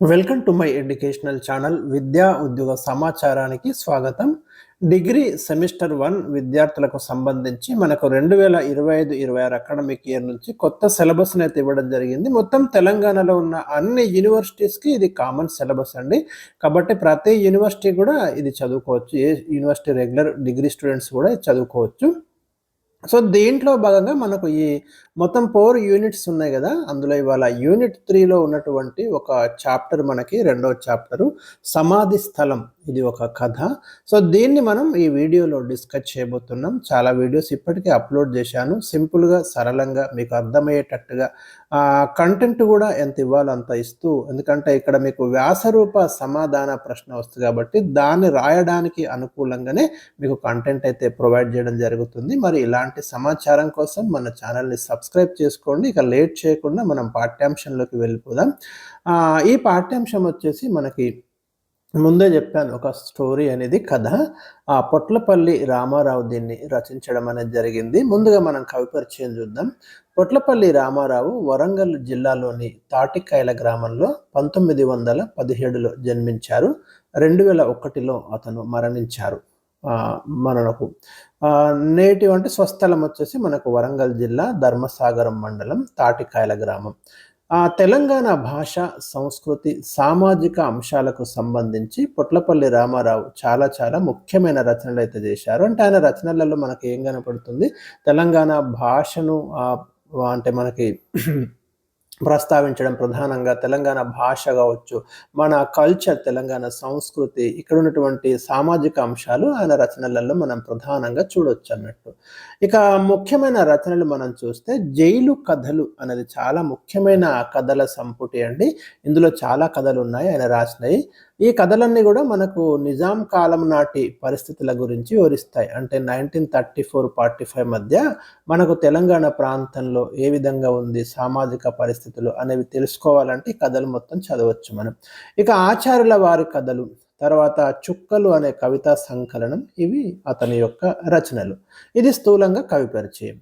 Welcome to my educational channel విద్యా ఉద్యోగ సమాచారానికి స్వాగతం. డిగ్రీ సెమిస్టర్ వన్ విద్యార్థులకు సంబంధించి మనకు రెండు వేల ఇరవై ఐదు ఇరవై ఆరు అకాడమిక్ ఇయర్ నుంచి కొత్త సిలబస్ అయితే ఇవ్వడం జరిగింది. మొత్తం తెలంగాణలో ఉన్న అన్ని యూనివర్సిటీస్కి ఇది కామన్ సిలబస్ అండి. కాబట్టి ప్రతి యూనివర్సిటీ కూడా ఇది చదువుకోవచ్చు. ఏ యూనివర్సిటీ రెగ్యులర్ డిగ్రీ స్టూడెంట్స్ కూడా చదువుకోవచ్చు. సో దీంట్లో భాగంగా మనకు ఈ మొత్తం ఫోర్ యూనిట్స్ ఉన్నాయి కదా అందులో ఇవాళ యూనిట్ త్రీలో ఉన్నటువంటి ఒక చాప్టర్ మనకి రెండవ చాప్టరు సమాధి స్థలం ఇది ఒక కథ. సో దీన్ని మనం ఈ వీడియోలో డిస్కస్ చేయబోతున్నాం. చాలా వీడియోస్ ఇప్పటికే అప్లోడ్ చేశాను. సింపుల్గా సరళంగా మీకు అర్థమయ్యేటట్టుగా కంటెంట్ కూడా ఎంత ఇవ్వాలో అంత ఇస్తూ ఎందుకంటే ఇక్కడ మీకు వ్యాసరూప సమాధాన ప్రశ్న వస్తుంది కాబట్టి దాన్ని రాయడానికి అనుకూలంగానే మీకు కంటెంట్ అయితే ప్రొవైడ్ చేయడం జరుగుతుంది. మరి ఇలాంటి సమాచారం కోసం మన ఛానల్ని సబ్స్క్రైబ్ చేసుకోండి. ఇక లేట్ చేయకుండా మనం పాఠ్యాంశంలోకి వెళ్ళిపోదాం. ఈ పాఠ్యాంశం వచ్చేసి మనకి ముందే చెప్పాను ఒక స్టోరీ అనేది కథ. ఆ పొట్లపల్లి రామారావు దీన్ని రచించడం అనేది జరిగింది. ముందుగా మనం కవి పరిచయం చూద్దాం. పొట్లపల్లి రామారావు వరంగల్ జిల్లాలోని తాటికాయల గ్రామంలో పంతొమ్మిది వందల పదిహేడులో జన్మించారు. రెండు వేల ఒకటిలో అతను మరణించారు. మనకు నేటి వంటి స్వస్థలం వచ్చేసి మనకు వరంగల్ జిల్లా ధర్మసాగరం మండలం తాటికాయల గ్రామం. ఆ తెలంగాణ భాష సంస్కృతి సామాజిక అంశాలకు సంబంధించి పొట్లపల్లి రామారావు చాలా చాలా ముఖ్యమైన రచనలు అయితే చేశారు. అంటే ఆయన రచనలలో మనకి ఏం కనపడుతుంది? తెలంగాణ భాషను అంటే మనకి ప్రస్తావించడం ప్రధానంగా తెలంగాణ భాష కావచ్చు మన కల్చర్ తెలంగాణ సంస్కృతి ఇక్కడ ఉన్నటువంటి సామాజిక అంశాలు ఆయన రచనలలో మనం ప్రధానంగా చూడొచ్చు అన్నట్టు. ఇక ముఖ్యమైన రచనలు మనం చూస్తే జైలు కథలు అనేది చాలా ముఖ్యమైన కథల సంపుటి అండి. ఇందులో చాలా కథలు ఉన్నాయి ఆయన రాసినాయి. ఈ కథలన్నీ కూడా మనకు నిజాం కాలం నాటి పరిస్థితుల గురించి వివరిస్తాయి. అంటే nineteen thirty four forty five మధ్య మనకు తెలంగాణ ప్రాంతంలో ఏ విధంగా ఉంది సామాజిక పరిస్థితులు అనేవి తెలుసుకోవాలంటే ఈ కథలు మొత్తం చదవచ్చు మనం. ఇక ఆచార్యుల వారి కథలు తర్వాత చుక్కలు అనే కవితా సంకలనం ఇవి అతని యొక్క రచనలు. ఇది స్థూలంగా కవి పరిచయం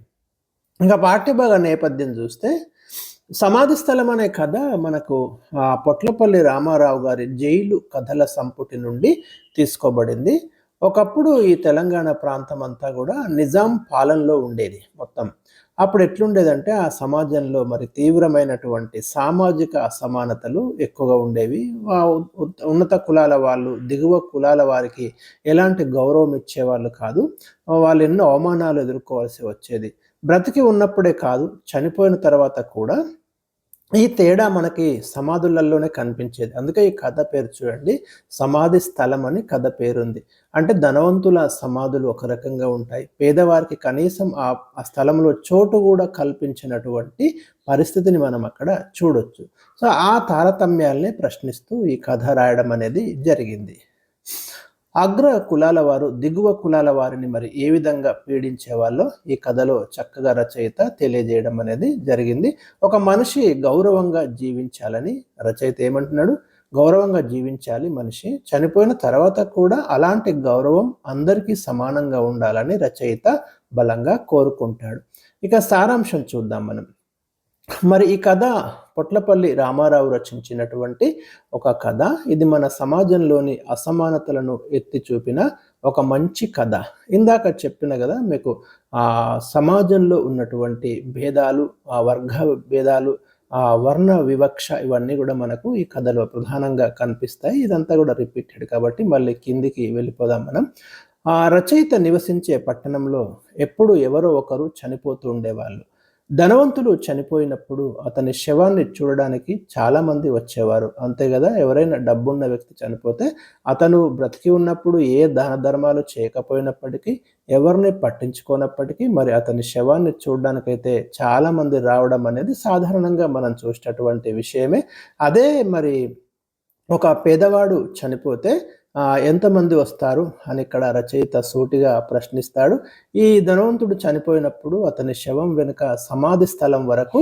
ఇంకా పాఠ్యభాగ నేపథ్యం చూస్తే సమాధి స్థలం అనే కథ మనకు పొట్లపల్లి రామారావు గారి జైలు కథల సంపుటి నుండి తీసుకోబడింది. ఒకప్పుడు ఈ తెలంగాణ ప్రాంతం అంతా కూడా నిజాం పాలనలో ఉండేది మొత్తం. అప్పుడు ఎట్లుండేదంటే ఆ సమాజంలో మరి తీవ్రమైనటువంటి సామాజిక అసమానతలు ఎక్కువగా ఉండేవి. ఉన్నత కులాల వాళ్ళు దిగువ కులాల వారికి ఎలాంటి గౌరవం ఇచ్చేవాళ్ళు కాదు. వాళ్ళు ఎన్నో అవమానాలు ఎదుర్కోవాల్సి వచ్చేది. బ్రతికి ఉన్నప్పుడే కాదు చనిపోయిన తర్వాత కూడా ఈ తేడా మనకి సమాధులలోనే కనిపించేది. అందుకే ఈ కథ పేరు చూడండి సమాధి స్థలం అని కథ పేరుంది. అంటే ధనవంతుల సమాధులు ఒక రకంగా ఉంటాయి. పేదవారికి కనీసం ఆ ఆ స్థలంలో చోటు కూడా కల్పించినటువంటి పరిస్థితిని మనం అక్కడ చూడొచ్చు. సో ఆ తారతమ్యాల్ని ప్రశ్నిస్తూ ఈ కథ రాయడం అనేది జరిగింది. అగ్ర కులాల వారు దిగువ కులాల వారిని మరి ఏ విధంగా పీడించేవాళ్ళో ఈ కథలో చక్కగా రచయిత తెలియజేయడం అనేది జరిగింది. ఒక మనిషి గౌరవంగా జీవించాలని రచయిత ఏమంటున్నాడు? గౌరవంగా జీవించాలి మనిషి. చనిపోయిన తర్వాత కూడా అలాంటి గౌరవం అందరికీ సమానంగా ఉండాలని రచయిత బలంగా కోరుకుంటాడు. ఇక సారాంశం చూద్దాం మనం. మరి ఈ కథ పొట్లపల్లి రామారావు రచించినటువంటి ఒక కథ. ఇది మన సమాజంలోని అసమానతలను ఎత్తి చూపిన ఒక మంచి కథ. ఇందాక చెప్పిన కదా మీకు ఆ సమాజంలో ఉన్నటువంటి భేదాలు ఆ వర్గ భేదాలు ఆ వర్ణ వివక్ష ఇవన్నీ కూడా మనకు ఈ కథలో ప్రధానంగా కనిపిస్తాయి. ఇదంతా కూడా రిపీటెడ్ కాబట్టి మళ్ళీ కిందికి వెళ్ళిపోదాం మనం. ఆ రచయిత నివసించే పట్టణంలో ఎప్పుడు ఎవరో ఒకరు చనిపోతూ ఉండేవాళ్ళు. ధనవంతులు చనిపోయినప్పుడు అతని శవాన్ని చూడడానికి చాలామంది వచ్చేవారు. అంతే కదా? ఎవరైనా డబ్బున్న వ్యక్తి చనిపోతే అతను బ్రతికి ఉన్నప్పుడు ఏ దాన ధర్మాలు చేయకపోయినప్పటికీ ఎవరిని పట్టించుకోనప్పటికీ మరి అతని శవాన్ని చూడడానికైతే చాలామంది రావడం అనేది సాధారణంగా మనం చూసేటటువంటి విషయమే. అదే మరి ఒక పేదవాడు చనిపోతే ఎంతమంది వస్తారు అని ఇక్కడ రచయిత సూటిగా ప్రశ్నిస్తాడు. ఈ ధనవంతుడు చనిపోయినప్పుడు అతని శవం వెనుక సమాధి స్థలం వరకు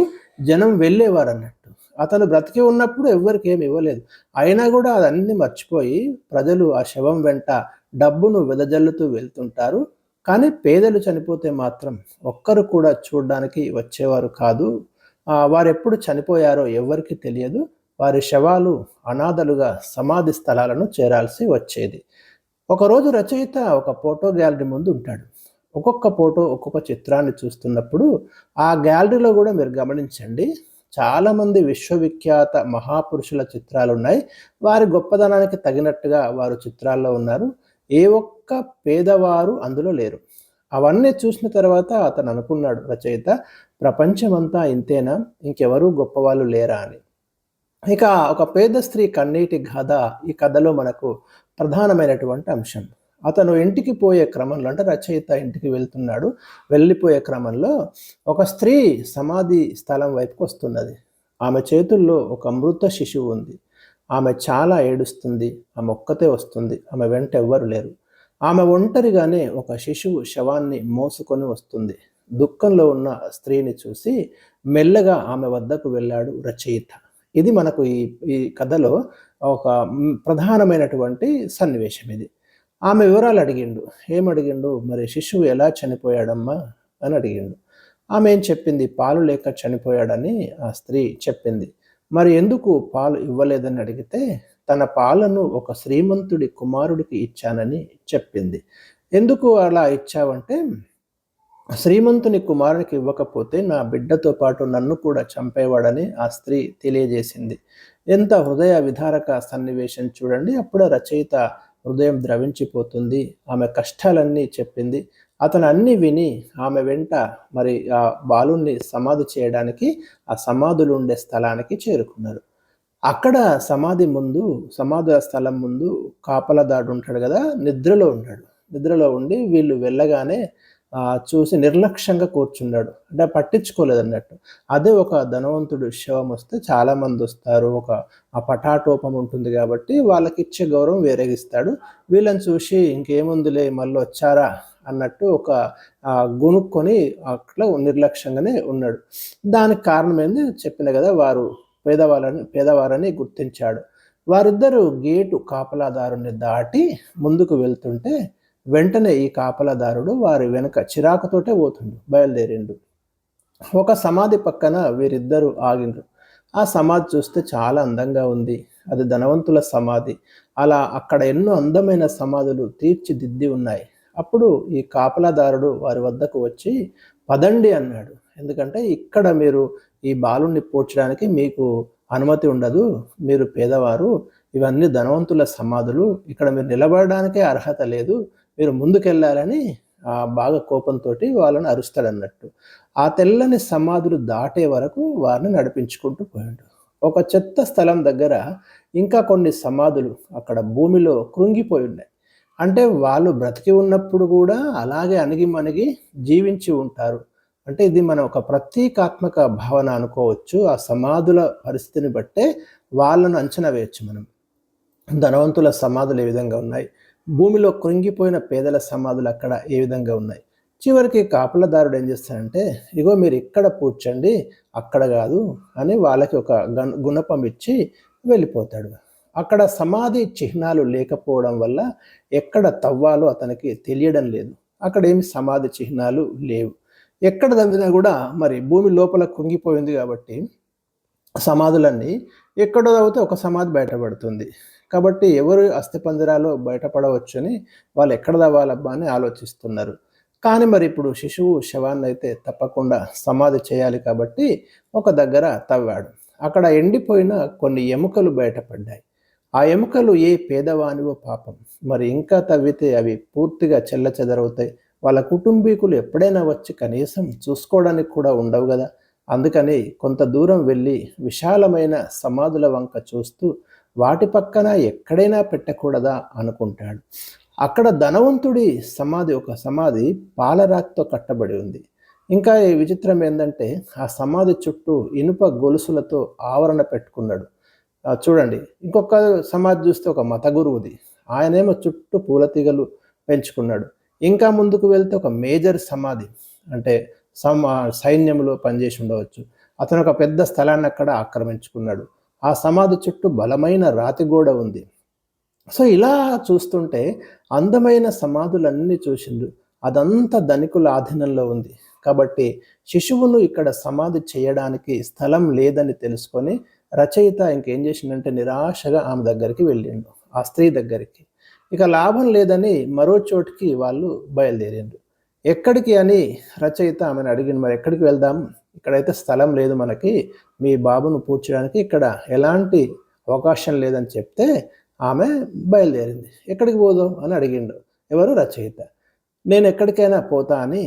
జనం వెళ్ళేవారు అన్నట్టు అతను బ్రతికి ఉన్నప్పుడు ఎవరికి ఏమి ఇవ్వలేదు. అయినా కూడా అదన్నీ మర్చిపోయి ప్రజలు ఆ శవం వెంట డబ్బును వెదజల్లుతూ వెళ్తుంటారు. కానీ పేదలు చనిపోతే మాత్రం ఒక్కరు కూడా చూడడానికి వచ్చేవారు కాదు. వారు ఎప్పుడు చనిపోయారో ఎవరికి తెలియదు. వారి శవాలు అనాథలుగా సమాధి స్థలాలను చేరాల్సి వచ్చేది. ఒకరోజు రచయిత ఒక ఫోటో గ్యాలరీ ముందు ఉంటాడు. ఒక్కొక్క ఫోటో ఒక్కొక్క చిత్రాన్ని చూస్తున్నప్పుడు ఆ గ్యాలరీలో కూడా మీరు గమనించండి. చాలామంది విశ్వవిఖ్యాత మహాపురుషుల చిత్రాలు ఉన్నాయి. వారి గొప్పదనానికి తగినట్టుగా వారు చిత్రాల్లో ఉన్నారు. ఏ ఒక్క పేదవారు అందులో లేరు. అవన్నీ చూసిన తర్వాత అతను అనుకున్నాడు రచయిత ప్రపంచమంతా ఇంతేనా? ఇంకెవరూ గొప్పవాళ్ళు లేరా? అని. ఇక ఒక పేద స్త్రీ కన్నీటి గాథ ఈ కథలో మనకు ప్రధానమైనటువంటి అంశం. అతను ఇంటికి పోయే క్రమంలో అంటే రచయిత ఇంటికి వెళ్తున్నాడు. వెళ్ళిపోయే క్రమంలో ఒక స్త్రీ సమాధి స్థలం వైపుకు వస్తున్నది. ఆమె చేతుల్లో ఒక మృత శిశువు ఉంది. ఆమె చాలా ఏడుస్తుంది. ఆమె ఒక్కతే వస్తుంది. ఆమె వెంట ఎవ్వరు లేరు. ఆమె ఒంటరిగానే ఒక శిశువు శవాన్ని మోసుకొని వస్తుంది. దుఃఖంలో ఉన్న స్త్రీని చూసి మెల్లగా ఆమె వద్దకు వెళ్ళాడు రచయిత. ఇది మనకు ఈ ఈ కథలో ఒక ప్రధానమైనటువంటి సన్నివేశం ఇది. ఆమె వివరాలు అడిగిండు. ఏమడిగిండు? మరి శిశువు ఎలా చనిపోయాడమ్మా? అని అడిగిండు. ఆమె ఏం చెప్పింది? పాలు లేక చనిపోయాడని ఆ స్త్రీ చెప్పింది. మరి ఎందుకు పాలు ఇవ్వలేదని అడిగితే తన పాలను ఒక శ్రీమంతుడి కుమారుడికి ఇచ్చానని చెప్పింది. ఎందుకు అలా ఇచ్చావంటే శ్రీమంతుని కుమారునికి ఇవ్వకపోతే నా బిడ్డతో పాటు నన్ను కూడా చంపేవాడని ఆ స్త్రీ తెలియజేసింది. ఎంత హృదయ విధారక సన్నివేశం చూడండి. అప్పుడు రచయిత హృదయం ద్రవించిపోతుంది. ఆమె కష్టాలన్నీ చెప్పింది. అతను అన్నీ విని ఆమె వెంట మరి ఆ బాలుని సమాధి చేయడానికి ఆ సమాధులు ఉండే స్థలానికి చేరుకున్నారు. అక్కడ సమాధి ముందు సమాధి స్థలం ముందు కాపలదాడు ఉంటాడు కదా నిద్రలో ఉన్నాడు నిద్రలో ఉండి వీళ్ళు వెళ్ళగానే చూసి నిర్లక్ష్యంగా కూర్చున్నాడు. అంటే పట్టించుకోలేదు అన్నట్టు అదే ఒక ధనవంతుడు శవం వస్తే చాలామంది వస్తారు. ఒక ఆ పటాటోపం ఉంటుంది కాబట్టి వాళ్ళకి ఇచ్చే గౌరవం వేరేగిస్తాడు. వీళ్ళని చూసి ఇంకేముందులే మళ్ళీ వచ్చారా అన్నట్టు ఒక గునుక్కొని అట్లా నిర్లక్ష్యంగానే ఉన్నాడు. దానికి కారణం ఏంది చెప్పిన కదా వారు పేదవాళ్ళని పేదవారని గుర్తించాడు. వారిద్దరూ గేటు కాపలాదారుని దాటి ముందుకు వెళ్తుంటే వెంటనే ఈ కాపలదారుడు వారి వెనుక చిరాకుతోటే పోతుండు బయలుదేరిండు. ఒక సమాధి పక్కన వీరిద్దరూ ఆగిండ్రు. ఆ సమాధి చూస్తే చాలా అందంగా ఉంది. అది ధనవంతుల సమాధి. అలా అక్కడ ఎన్నో అందమైన సమాధులు తీర్చిదిద్ది ఉన్నాయి. అప్పుడు ఈ కాపలాదారుడు వారి వద్దకు వచ్చి పదండి అన్నాడు. ఎందుకంటే ఇక్కడ మీరు ఈ బాలుణ్ణి పోడ్చడానికి మీకు అనుమతి ఉండదు. మీరు పేదవారు. ఇవన్నీ ధనవంతుల సమాధులు. ఇక్కడ మీరు నిలబడడానికే అర్హత లేదు. మీరు ముందుకెళ్ళాలని బాగా కోపంతో వాళ్ళని అరుస్తాడన్నట్టు. ఆ తెల్లని సమాధులు దాటే వరకు వారిని నడిపించుకుంటూ పోయాడు. ఒక చెత్త స్థలం దగ్గర ఇంకా కొన్ని సమాధులు అక్కడ భూమిలో కృంగిపోయి ఉన్నాయి. అంటే వాళ్ళు బ్రతికి ఉన్నప్పుడు కూడా అలాగే అణిగి మణిగి జీవించి ఉంటారు. అంటే ఇది మనం ఒక ప్రతీకాత్మక భావన అనుకోవచ్చు. ఆ సమాధుల పరిస్థితిని బట్టే వాళ్ళను అంచనా వేయచ్చు మనం. ధనవంతుల సమాధులు ఏ విధంగా ఉన్నాయి? భూమిలో కృంగిపోయిన పేదల సమాధులు అక్కడ ఏ విధంగా ఉన్నాయి? చివరికి కాపలదారుడు ఏం చేస్తాడంటే ఇగో మీరు ఇక్కడ పూడ్చండి అక్కడ కాదు అని వాళ్ళకి ఒక గుణపం ఇచ్చి వెళ్ళిపోతాడు. అక్కడ సమాధి చిహ్నాలు లేకపోవడం వల్ల ఎక్కడ తవ్వాలో అతనికి తెలియడం లేదు. అక్కడ ఏమి సమాధి చిహ్నాలు లేవు. ఎక్కడ దందినా కూడా మరి భూమి లోపల కుంగిపోయింది కాబట్టి సమాధులన్నీ ఎక్కడో తవ్వితే ఒక సమాధి బయటపడుతుంది. కాబట్టి ఎవరు అస్థిపంజరాలో బయటపడవచ్చని వాళ్ళు ఎక్కడ తవ్వాలబ్బా అని ఆలోచిస్తున్నారు. కానీ మరి ఇప్పుడు శిశువు శవాన్ని అయితే తప్పకుండా సమాధి చేయాలి కాబట్టి ఒక దగ్గర తవ్వాడు. అక్కడ ఎండిపోయిన కొన్ని ఎముకలు బయటపడ్డాయి. ఆ ఎముకలు ఏ పేదవానివో పాపం. మరి ఇంకా తవ్వితే అవి పూర్తిగా చెల్ల చెదరవుతాయి. వాళ్ళ కుటుంబీకులు ఎప్పుడైనా వచ్చి కనీసం చూసుకోవడానికి కూడా ఉండవు కదా. అందుకని కొంత దూరం వెళ్ళి విశాలమైన సమాధుల వంక చూస్తూ వాటి పక్కన ఎక్కడైనా పెట్టకూడదా అనుకుంటాడు. అక్కడ ధనవంతుడి సమాధి ఒక సమాధి పాలరాతితో కట్టబడి ఉంది. ఇంకా ఈ విచిత్రం ఏంటంటే ఆ సమాధి చుట్టూ ఇనుప గొలుసులతో ఆవరణ పెట్టుకున్నాడు. చూడండి ఇంకొక సమాధి చూస్తే ఒక మత గురువుది. ఆయనేమో చుట్టూ పూలతీగలు పెంచుకున్నాడు. ఇంకా ముందుకు వెళ్తే ఒక మేజర్ సమాధి అంటే సమ సైన్యంలో పనిచేసి ఉండవచ్చు. అతను ఒక పెద్ద స్థలాన్ని అక్కడ ఆక్రమించుకున్నాడు. ఆ సమాధి చుట్టూ బలమైన రాతి గోడ ఉంది. సో ఇలా చూస్తుంటే అందమైన సమాధులన్నీ చూసిండు అదంతా ధనికుల ఆధీనంలో ఉంది. కాబట్టి శిశువును ఇక్కడ సమాధి చేయడానికి స్థలం లేదని తెలుసుకొని రచయిత ఇంకేం చేసిందంటే నిరాశగా ఆమె దగ్గరికి వెళ్ళిండు ఆ స్త్రీ దగ్గరికి. ఇక లాభం లేదని మరో చోటికి వాళ్ళు బయలుదేరిండు ఎక్కడికి అని రచయిత ఆమెను అడిగింది మరి ఎక్కడికి వెళ్దాం? ఇక్కడైతే స్థలం లేదు మనకి. మీ బాబును పూడ్చడానికి ఇక్కడ ఎలాంటి అవకాశం లేదని చెప్తే ఆమె బయలుదేరింది. ఎక్కడికి పోదాం అని అడిగిండు. ఎవరు? రచయిత. నేను ఎక్కడికైనా పోతా అని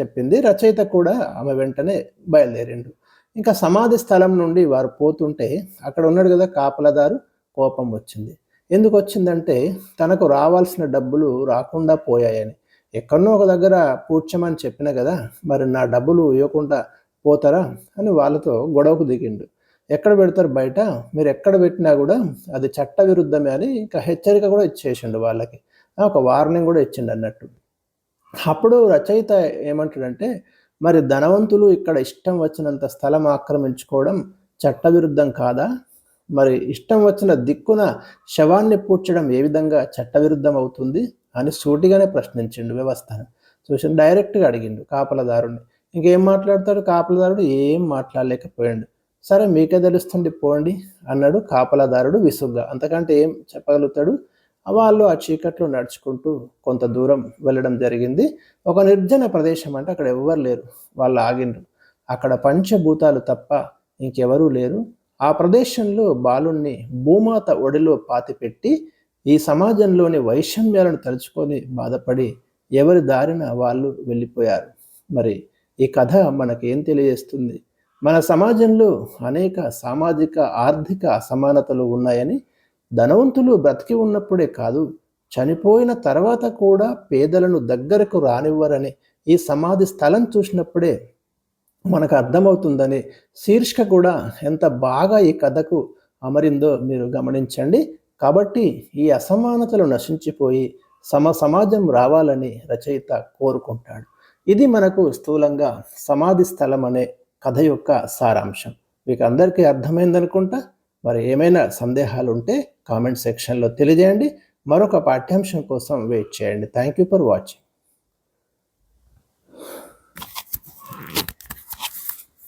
చెప్పింది. రచయిత కూడా ఆమె వెంటనే బయలుదేరిండు. ఇంకా సమాధి స్థలం నుండి వారు పోతుంటే అక్కడ ఉన్నాడు కదా కాపలదారు కోపం వచ్చింది. ఎందుకు వచ్చిందంటే తనకు రావాల్సిన డబ్బులు రాకుండా పోయాయని. ఎక్కడనో ఒక దగ్గర పూడ్చమని చెప్పిన కదా మరి నా డబ్బులు ఇవ్వకుండా పోతారా అని వాళ్ళతో గొడవకు దిగిండు. ఎక్కడ పెడతారు బయట? మీరు ఎక్కడ పెట్టినా కూడా అది చట్ట విరుద్ధమే అని ఇంకా హెచ్చరిక కూడా ఇచ్చేసిండు వాళ్ళకి. ఒక వార్నింగ్ కూడా ఇచ్చిండు అన్నట్టు. అప్పుడు రచయిత ఏమంటాడంటే మరి ధనవంతులు ఇక్కడ ఇష్టం వచ్చినంత స్థలం ఆక్రమించుకోవడం చట్టవిరుద్ధం కాదా? మరి ఇష్టం వచ్చిన దిక్కున శవాన్ని పూడ్చడం ఏ విధంగా చట్టవిరుద్ధం అవుతుంది? అని సూటిగానే ప్రశ్నించిండు వ్యవస్థను. చూసి డైరెక్ట్గా అడిగిండు కాపలదారుని ఇంకేం మాట్లాడతాడు? కాపలదారుడు ఏం మాట్లాడలేకపోయాడు. సరే మీకే తెలుస్తుంది పోండి అన్నాడు కాపలదారుడు విసుగ్గా. అంతకంటే ఏం చెప్పగలుగుతాడు? వాళ్ళు ఆ చీకట్లో నడుచుకుంటూ కొంత దూరం వెళ్ళడం జరిగింది. ఒక నిర్జన ప్రదేశం అంటే అక్కడ ఎవ్వరు లేరు. వాళ్ళు ఆగిండ్రు. అక్కడ పంచభూతాలు తప్ప ఇంకెవరూ లేరు. ఆ ప్రదేశంలో బాలుణ్ణి భూమాత ఒడిలో పాతిపెట్టి ఈ సమాజంలోని వైషమ్యాలను తలుచుకొని బాధపడి ఎవరి దారిన వాళ్ళు వెళ్ళిపోయారు. మరి ఈ కథ మనకేం తెలియజేస్తుంది? మన సమాజంలో అనేక సామాజిక ఆర్థిక అసమానతలు ఉన్నాయని ధనవంతులు బ్రతికి ఉన్నప్పుడే కాదు చనిపోయిన తర్వాత కూడా పేదలను దగ్గరకు రానివ్వరని ఈ సమాధి స్థలం చూసినప్పుడే మనకు అర్థమవుతుందని శీర్షిక కూడా ఎంత బాగా ఈ కథకు అమరిందో మీరు గమనించండి. కాబట్టి ఈ అసమానతలు నశించిపోయి సమ సమాజం రావాలని రచయిత కోరుకుంటాడు. ఇది మనకు స్థూలంగా సమాధి స్థలం అనే కథ యొక్క సారాంశం. మీకు అందరికీ అర్థమైందనుకుంటా? మరి ఏమైనా సందేహాలు ఉంటే కామెంట్ సెక్షన్లో తెలియజేయండి. మరొక పాఠ్యాంశం కోసం వెయిట్ చేయండి. Thank you for watching